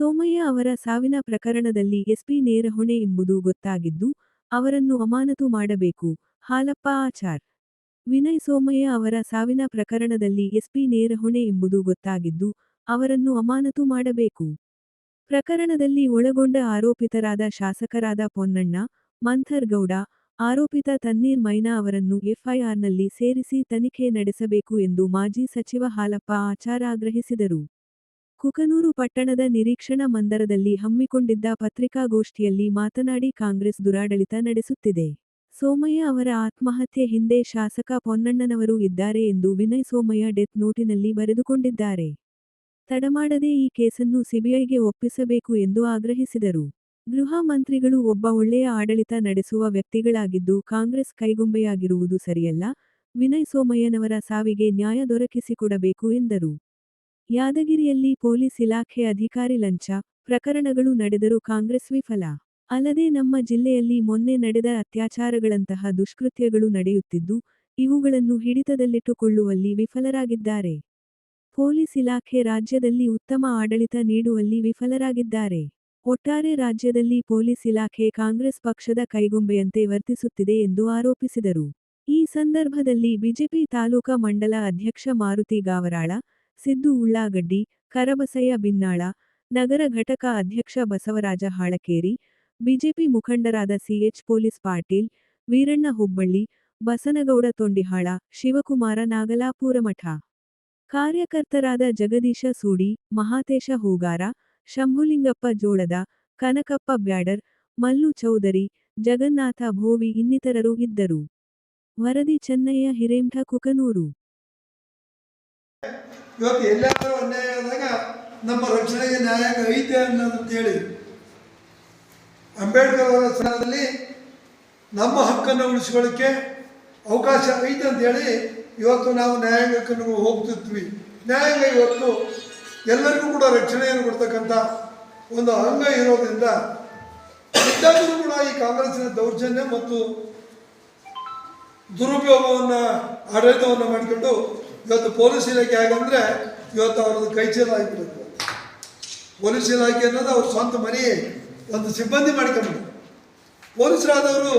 ಸೋಮಯ್ಯ ಅವರ ಸಾವಿನ ಪ್ರಕರಣದಲ್ಲಿ ಎಸ್ಪಿ ನೇರ ಹೊಣೆ ಎಂಬುದು ಗೊತ್ತಾಗಿದ್ದು, ಅವರನ್ನು ಅಮಾನತು ಮಾಡಬೇಕು, ಹಾಲಪ್ಪ ಆಚಾರ್. ವಿನಯ್ ಸೋಮಯ್ಯ ಅವರ ಸಾವಿನ ಪ್ರಕರಣದಲ್ಲಿ ಎಸ್ಪಿ ನೇರ ಹೊಣೆ ಎಂಬುದು ಗೊತ್ತಾಗಿದ್ದು, ಅವರನ್ನು ಅಮಾನತು ಮಾಡಬೇಕು. ಪ್ರಕರಣದಲ್ಲಿ ಒಳಗೊಂಡ ಆರೋಪಿತರಾದ ಶಾಸಕರಾದ ಪೊನ್ನಣ್ಣ, ಮಂಥರ್ ಗೌಡ, ಆರೋಪಿತ ತನ್ನೀರ್ ಮೈನಾ ಅವರನ್ನು ಎಫ್ಐಆರ್ನಲ್ಲಿ ಸೇರಿಸಿ ತನಿಖೆ ನಡೆಸಬೇಕು ಎಂದು ಮಾಜಿ ಸಚಿವ ಹಾಲಪ್ಪ ಆಚಾರ್ ಆಗ್ರಹಿಸಿದರು. ಕುಕನೂರು ಪಟ್ಟಣದ ನಿರೀಕ್ಷಣಾ ಮಂದರದಲ್ಲಿ ಹಮ್ಮಿಕೊಂಡಿದ್ದ ಪತ್ರಿಕಾಗೋಷ್ಠಿಯಲ್ಲಿ ಮಾತನಾಡಿ ಕಾಂಗ್ರೆಸ್ ದುರಾಡಳಿತ ನಡೆಸುತ್ತಿದೆ. ಸೋಮಯ್ಯ ಅವರ ಆತ್ಮಹತ್ಯೆ ಹಿಂದೆ ಶಾಸಕ ಪೊನ್ನಣ್ಣನವರು ಇದ್ದಾರೆ ಎಂದು ವಿನಯ್ ಸೋಮಯ್ಯ ಡೆತ್ ನೋಟಿನಲ್ಲಿ ಬರೆದುಕೊಂಡಿದ್ದಾರೆ. ತಡಮಾಡದೆ ಈ ಕೇಸನ್ನು ಸಿಬಿಐಗೆ ಒಪ್ಪಿಸಬೇಕು ಎಂದು ಆಗ್ರಹಿಸಿದರು. ಗೃಹ ಮಂತ್ರಿಗಳು ಒಬ್ಬ ಒಳ್ಳೆಯ ಆಡಳಿತ ನಡೆಸುವ ವ್ಯಕ್ತಿಗಳಾಗಿದ್ದು ಕಾಂಗ್ರೆಸ್ ಕೈಗೊಂಬೆಯಾಗಿರುವುದು ಸರಿಯಲ್ಲ, ವಿನಯ್ ಸೋಮಯ್ಯನವರ ಸಾವಿಗೆ ನ್ಯಾಯ ದೊರಕಿಸಿಕೊಡಬೇಕು ಎಂದರು. ಯಾದಗಿರಿಯಲ್ಲಿ ಪೊಲೀಸ್ ಇಲಾಖೆ ಅಧಿಕಾರಿ ಲಂಚ, ಪ್ರಕರಣಗಳು ನಡೆದರೂ ಕಾಂಗ್ರೆಸ್ ವಿಫಲ. ಅಲ್ಲದೆ ನಮ್ಮ ಜಿಲ್ಲೆಯಲ್ಲಿ ಮೊನ್ನೆ ನಡೆದ ಅತ್ಯಾಚಾರಗಳಂತಹ ದುಷ್ಕೃತ್ಯಗಳು ನಡೆಯುತ್ತಿದ್ದು, ಇವುಗಳನ್ನು ಹಿಡಿತದಲ್ಲಿಟ್ಟುಕೊಳ್ಳುವಲ್ಲಿ ವಿಫಲರಾಗಿದ್ದಾರೆ. ಪೊಲೀಸ್ ಇಲಾಖೆ ರಾಜ್ಯದಲ್ಲಿ ಉತ್ತಮ ಆಡಳಿತ ನೀಡುವಲ್ಲಿ ವಿಫಲರಾಗಿದ್ದಾರೆ. ಒಟ್ಟಾರೆ ರಾಜ್ಯದಲ್ಲಿ ಪೊಲೀಸ್ ಇಲಾಖೆ ಕಾಂಗ್ರೆಸ್ ಪಕ್ಷದ ಕೈಗೊಂಬೆಯಂತೆ ವರ್ತಿಸುತ್ತಿದೆ ಎಂದು ಆರೋಪಿಸಿದರು. ಈ ಸಂದರ್ಭದಲ್ಲಿ ಬಿಜೆಪಿ ತಾಲೂಕಾ ಮಂಡಲ ಅಧ್ಯಕ್ಷ ಮಾರುತಿ ಗಾವರಾಳ, ಸಿದ್ದು ಉಳ್ಳಾಗಡ್ಡಿ, ಕರಬಸಯ್ಯ ಬಿನ್ನಾಳ, ನಗರ ಘಟಕ ಅಧ್ಯಕ್ಷ ಬಸವರಾಜ ಹಾಳಕೇರಿ, ಬಿಜೆಪಿ ಮುಖಂಡರಾದ ಸಿಎಚ್ ಪೊಲೀಸ್ ಪಾಟೀಲ್, ವೀರಣ್ಣ ಹುಬ್ಬಳ್ಳಿ, ಬಸನಗೌಡ ತೊಂಡಿಹಾಳ, ಶಿವಕುಮಾರ ನಾಗಲಾಪುರಮಠ. ಕಾರ್ಯಕರ್ತರಾದ ಜಗದೀಶ ಸೂಡಿ, ಮಹಾತೇಶ ಹೂಗಾರ, ಶಂಭುಲಿಂಗಪ್ಪ ಜೋಳದ, ಕನಕಪ್ಪ ಬ್ಯಾಡರ್, ಮಲ್ಲು ಚೌಧರಿ, ಜಗನ್ನಾಥ ಭೋವಿ ಇನ್ನಿತರರು ಇದ್ದರು. ವರದಿ ಚೆನ್ನಯ್ಯ ಹಿರೇಮಠ ಕುಕನೂರು ಇವತ್ತು ಎಲ್ಲಾದರೂ ಅನ್ಯಾಯ ಆದಾಗ ನಮ್ಮ ರಕ್ಷಣೆಗೆ ನ್ಯಾಯಾಂಗ ಐತೆ ಅನ್ನೋದಂತೇಳಿ ಅಂಬೇಡ್ಕರ್ ಅವರ ಸ್ಥಳದಲ್ಲಿ ನಮ್ಮ ಹಕ್ಕನ್ನು ಉಳಿಸ್ಕೊಳ್ಳಿಕ್ಕೆ ಅವಕಾಶ ಐತೆ ಅಂತೇಳಿ ಇವತ್ತು ನಾವು ನ್ಯಾಯಾಂಗಕ್ಕೆ ಹೋಗ್ತಿರ್ತೀವಿ ನ್ಯಾಯಾಂಗ ಇವತ್ತು ಎಲ್ಲರಿಗೂ ಕೂಡ ರಕ್ಷಣೆಯನ್ನು ಕೊಡ್ತಕ್ಕಂಥ ಒಂದು ಅಂಗ ಇರೋದ್ರಿಂದ ಇದ್ದಾಗಲೂ ಕೂಡ ಈ ಕಾಂಗ್ರೆಸ್ನ ದೌರ್ಜನ್ಯ ಮತ್ತು ದುರುಪಯೋಗವನ್ನು, ಆಡಳಿತವನ್ನು ಮಾಡಿಕೊಂಡು ಇವತ್ತು ಪೊಲೀಸ್ ಇಲಾಖೆ ಹಾಗಂದ್ರೆ ಇವತ್ತು ಅವ್ರದ್ದು ಕೈ ಚೀಲ ಆಗಿಬಿಡುತ್ತೆ ಪೊಲೀಸ್ ಇಲಾಖೆ ಅನ್ನೋದು ಅವ್ರ ಸ್ವಂತ ಮನೆ ಒಂದು ಸಿಬ್ಬಂದಿ ಮಾಡ್ಕೊಂಡು. ಪೊಲೀಸರಾದವರು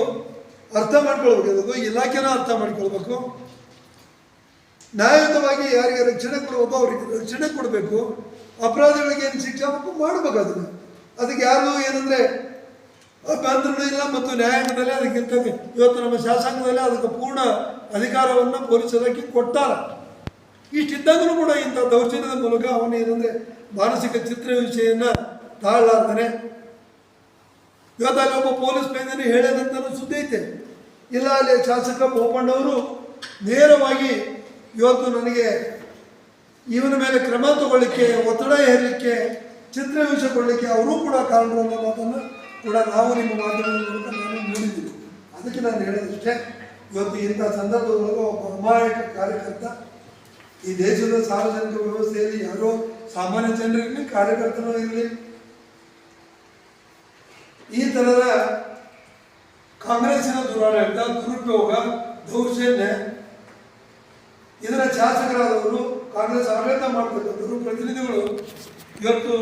ಅರ್ಥ ಮಾಡ್ಕೊಳ್ಬೇಕು ಇಲಾಖೆನ ಅರ್ಥ ಮಾಡ್ಕೊಳ್ಬೇಕು. ನ್ಯಾಯಯುತವಾಗಿ ಯಾರಿಗೆ ರಕ್ಷಣೆ ಕೊಡಬೇಕು ಅವ್ರಿಗೆ ರಕ್ಷಣೆ ಕೊಡಬೇಕು. ಅಪರಾಧಿಗಳಿಗೆ ಏನು ಶಿಕ್ಷೆ ಹಾಕಬೇಕು ಮಾಡಬೇಕು ಅದನ್ನು. ಅದಕ್ಕೆ ಯಾರು ಏನಂದರೆ ಅಭ್ಯಂತರನೂ ಇಲ್ಲ ಮತ್ತು ನ್ಯಾಯಾಂಗದಲ್ಲಿ ಅದಕ್ಕಿಂತ ಇವತ್ತು ನಮ್ಮ ಶಾಸನದಲ್ಲಿ ಅದಕ್ಕೆ ಪೂರ್ಣ ಅಧಿಕಾರವನ್ನು ಪೊಲೀಸ್ ಇಲಾಖೆ ಕೊಟ್ಟಾರ. ಇಷ್ಟಿದ್ದಾಗಲೂ ಕೂಡ ಇಂಥ ದೌರ್ಜನ್ಯದ ಮೂಲಕ ಅವನು ಏನಂದರೆ ಮಾನಸಿಕ ಚಿತ್ರ ತಾಳಲಾರ್ದಾನೆ. ಇವತ್ತು ಇವತ್ತಲ್ಲಿ ಒಬ್ಬ ಪೊಲೀಸ್ ಮೇಲೆ ಹೇಳದಂತ ಸುದ್ದಿ ಐತೆ. ಇಲ್ಲ, ಅಲ್ಲಿ ಶಾಸಕ ಬೋಪಣ್ಣವರು ನೇರವಾಗಿ ಇವತ್ತು ನನಗೆ ಇವನ ಮೇಲೆ ಕ್ರಮ ತಗೊಳ್ಳಿಕ್ಕೆ, ಒತ್ತಡ ಹೇರಲಿಕ್ಕೆ ಚಿತ್ರ ಕೊಡಲಿಕ್ಕೆ ಅವರೂ ಕೂಡ ಕಾರಣರು ಅನ್ನೋದನ್ನು ಕೂಡ ನಾವು ನಿಮ್ಮ ಮಾಧ್ಯಮದ ಮೂಲಕ ನಾನು ನೋಡಿದ್ದೀವಿ ಅದಕ್ಕೆ ನಾನು ಹೇಳೋದಿಷ್ಟೇ ಇವತ್ತು ಇಂಥ ಸಂದರ್ಭದೊಳಗೆ ಒಬ್ಬ ಅಮಾಯಕ ಕಾರ್ಯಕರ್ತ ಈ ದೇಶದ ಸಾರ್ವಜನಿಕ ವ್ಯವಸ್ಥೆಯಲ್ಲಿ ಯಾರೋ ಸಾಮಾನ್ಯ ಜನರಿರಲಿ ಕಾರ್ಯಕರ್ತರು ಇರಲಿ, ಈ ಥರದ ಕಾಂಗ್ರೆಸ್ಸಿನ ದುರಾಡಳಿತ, ದುರುಪಯೋಗ, ದೌರ್ಜನ್ಯ, ಇದರ ಶಾಸಕರಾದವರು ಕಾಂಗ್ರೆಸ್ ಆಡಳಿತ ಮಾಡ್ತಕ್ಕಂಥವ್ರು ಪ್ರತಿನಿಧಿಗಳು ಇವತ್ತು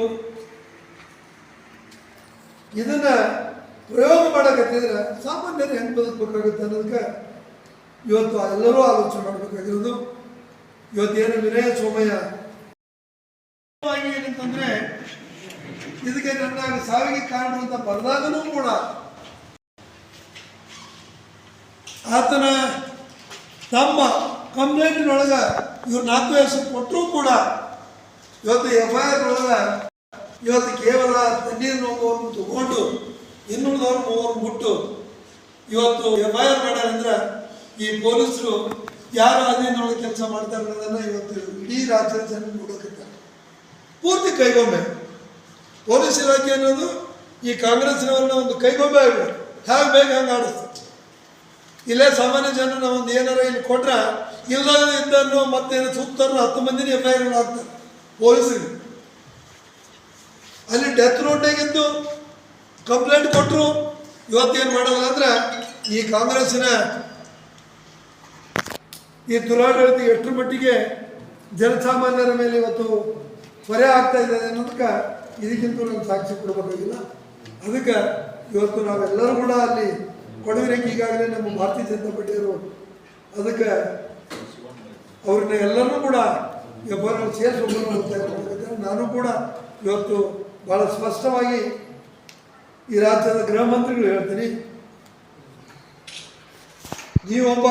ಇದನ್ನ ಪ್ರಯೋಗ ಮಾಡಕತ್ತಿದ್ರೆ ಸಾಮಾನ್ಯರು ಹೆಂಗೆ ಬದುಕಬೇಕಾಗುತ್ತೆ ಅನ್ನೋದಕ್ಕೆ ಇವತ್ತು ಎಲ್ಲರೂ ಆಲೋಚನೆ ಮಾಡಬೇಕಾಗಿರೋದು. ಇವತ್ತೇನು ವಿನಯ ಸೋಮಯ್ಯ? ಏನಂತಂದ್ರೆ ಇದಕ್ಕೆ ನನ್ನ ಸಾವಿಗೆ ಕಾರಣ ಅಂತ ಬರೆದಾಗಲೂ ಕೂಡ ಆತನ ತಮ್ಮ ಕಂಪ್ಲೇಂಟಿನೊಳಗ ಇವ್ರು ನಾಲ್ಕು ಹೆಸರು ಕೊಟ್ಟರೂ ಕೂಡ ಇವತ್ತು ಎಫ್ ಐ ಆರ್ ಒಳಗ ಇವತ್ತು ಕೇವಲ ತಣ್ಣೀರು ನೋವನ್ನು ತಗೊಂಡು ಇನ್ನುಳಿದವ್ರು ಮೂವರು ಮುಟ್ಟು ಇವತ್ತು ಎಫ್ ಐ ಆರ್ ಮಾಡ್ಯಾರಂದ್ರೆ ಈ ಪೊಲೀಸರು ಯಾರು ಅಧೀನೊಳಗೆ ಕೆಲಸ ಮಾಡ್ತಾರೆ ಅನ್ನೋದನ್ನ ಇವತ್ತು ಇಡೀ ರಾಜ್ಯದ ಜನ ನೋಡೋಕಿದ್ದಾರೆ ಪೂರ್ತಿ ಕೈಗೊಂಬೆ. ಪೊಲೀಸ್ ಇಲಾಖೆ ಅನ್ನೋದು ಈ ಕಾಂಗ್ರೆಸ್ನವ್ರನ್ನ ಒಂದು ಕೈಗೊಂಬೆ ಆಗಬೇಕು. ಹೇಗೆ ಬೇಗ ಹಂಗೆ ಆಡಿಸ್ತಾರೆ ಇಲ್ಲೇ ಸಾಮಾನ್ಯ ಜನ ಒಂದು ಏನಾರ ಇಲ್ಲಿ ಕೊಟ್ರೆ ಇಲ್ಲದ ಇದ್ದನ್ನು ಮತ್ತೆ ಸುತ್ತಾರೋ ಹತ್ತು ಮಂದಿನ ಎಫ್ ಐ ಆರ್ ಆಗ್ತಾರೆ ಪೊಲೀಸರಿಗೆ. ಅಲ್ಲಿ ಡೆತ್ ನೋಟ್ನಾಗಿದ್ದು ಕಂಪ್ಲೇಂಟ್ ಕೊಟ್ಟರು ಇವತ್ತೇನು ಮಾಡೋಲ್ಲ ಅಂದ್ರೆ ಈ ಕಾಂಗ್ರೆಸ್ಸಿನ ಈ ದುರಾಡಳಿತ ಎಷ್ಟರ ಮಟ್ಟಿಗೆ ಜನಸಾಮಾನ್ಯರ ಮೇಲೆ ಇವತ್ತು ಹೊರೆ ಆಗ್ತಾ ಇದೆ ಅನ್ನೋದಕ್ಕೆ ಇದಕ್ಕಿಂತ ನಾನು ಸಾಕ್ಷಿ ಕೊಡಬೇಕಾಗಿಲ್ಲ. ಅದಕ್ಕೆ ಇವತ್ತು ನಾವೆಲ್ಲರೂ ಕೂಡ ಅಲ್ಲಿ ಕೊಡಗಿರಕ್ಕೆ ಈಗಾಗಲೇ ನಮ್ಮ ಭಾರತೀಯ ಜನತಾ ಅದಕ್ಕೆ ಅವ್ರನ್ನ ಎಲ್ಲರೂ ಕೂಡ ಆರ್ ಸೇರಿಸ್ಬೇಕು ನಾನು ಕೂಡ ಇವತ್ತು ಭಾಳ ಸ್ಪಷ್ಟವಾಗಿ ಈ ರಾಜ್ಯದ ಗೃಹ ಮಂತ್ರಿಗಳು ಹೇಳ್ತೀನಿ. ನೀವೊಬ್ಬ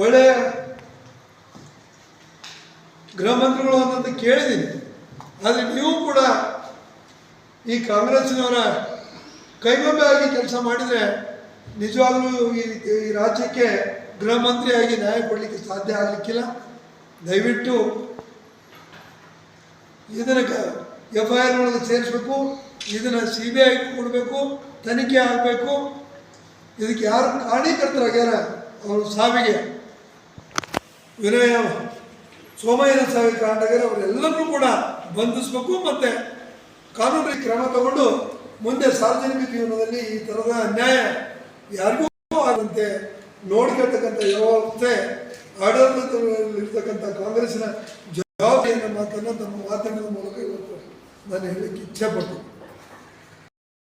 ಒಳ್ಳೆಯ ಗೃಹ ಮಂತ್ರಿಗಳು ಅನ್ನೋದು ಕೇಳಿದ್ದೀನಿ. ಆದರೆ ನೀವು ಕೂಡ ಈ ಕಾಂಗ್ರೆಸ್ನವರ ಕೈಗೊಂಬೆ ಆಗಿ ಕೆಲಸ ಮಾಡಿದರೆ ನಿಜವಾಗ್ಲೂ ಈ ಈ ರಾಜ್ಯಕ್ಕೆ ಗೃಹ ಮಂತ್ರಿಯಾಗಿ ನ್ಯಾಯ ಕೊಡಲಿಕ್ಕೆ ಸಾಧ್ಯ ಆಗಲಿಕ್ಕಿಲ್ಲ. ದಯವಿಟ್ಟು ಇದನ್ನು ಎಫ್ ಐ ಆರ್ ಒಳಗೆ ಸೇರಿಸ್ಬೇಕು, ಇದನ್ನು ಸಿ ಬಿ ಐ ಕೊಡಬೇಕು, ತನಿಖೆ ಆಗಬೇಕು. ಇದಕ್ಕೆ ಯಾರು ಕಾರಣೀಕರ್ತರಾಗ್ಯಾರ ಅವರು ಸಾವಿಗೆ. ವಿನಯ, ಸೋಮಯ್ಯನ ಸಾವಿಗೆ ಕಾಂಡಗರ್ ಅವರೆಲ್ಲರನ್ನೂ ಕೂಡ ಬಂಧಿಸಬೇಕು ಮತ್ತು ಕಾನೂನು ಕ್ರಮ ತಗೊಂಡು ಮುಂದೆ ಸಾರ್ವಜನಿಕ ಜೀವನದಲ್ಲಿ ಈ ಥರದ ಅನ್ಯಾಯ ಯಾರಿಗೂ ಆಗಂತೆ ನೋಡ್ಕೊಳ್ತಕ್ಕಂಥ ವ್ಯವಸ್ಥೆ ಆಡಳಿತದಲ್ಲಿರ್ತಕ್ಕಂಥ ಕಾಂಗ್ರೆಸ್ನ ಜವಾಬ್ದಾರಿಯನ್ನು ಮಾತನ್ನು ತಮ್ಮ ಮಾತನಾಡುವ ಮೂಲಕ ಇವತ್ತು ನಾನು ಹೇಳಲಿಕ್ಕೆ ಇಚ್ಛೆ